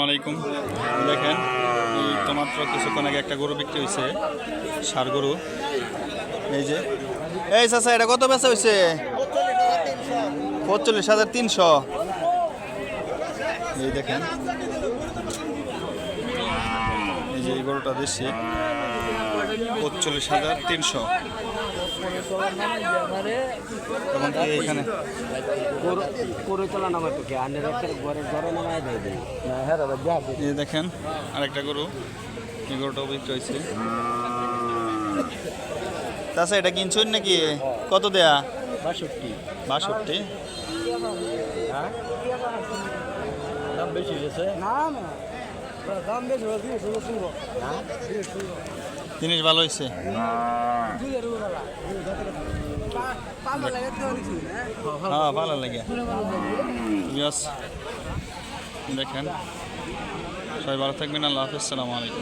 আলাইকুম। দেখেন তোমার তো কিছুক্ষণ আগে একটা গরু বিক্রি হয়েছে, সার গরু। এই যে। এই চাচা, এটা কত বেচা হয়েছে? পঁচল্লিশ হাজার তিনশো। এই দেখেন। এই যে এই গরুটা দিচ্ছি পঁচল্লিশ হাজার তিনশো। এখানে হ্যাঁ দেখেন আরেকটা গরু। এই গরুটাও বিক্রি হয়েছে। তাছাড়া এটা কিনছুন নাকি? কত দেয়া? বাষট্টি। বাষট্টি? হ্যাঁ? দাম বেশি গেছে না না। দাম বেশি জিনিস ভালো হয়েছে হ্যাঁ ভালো লাগে। দেখেন। সবাই ভালো থাকবেন আল্লাহ হাফিজ সালামু আলাইকুম।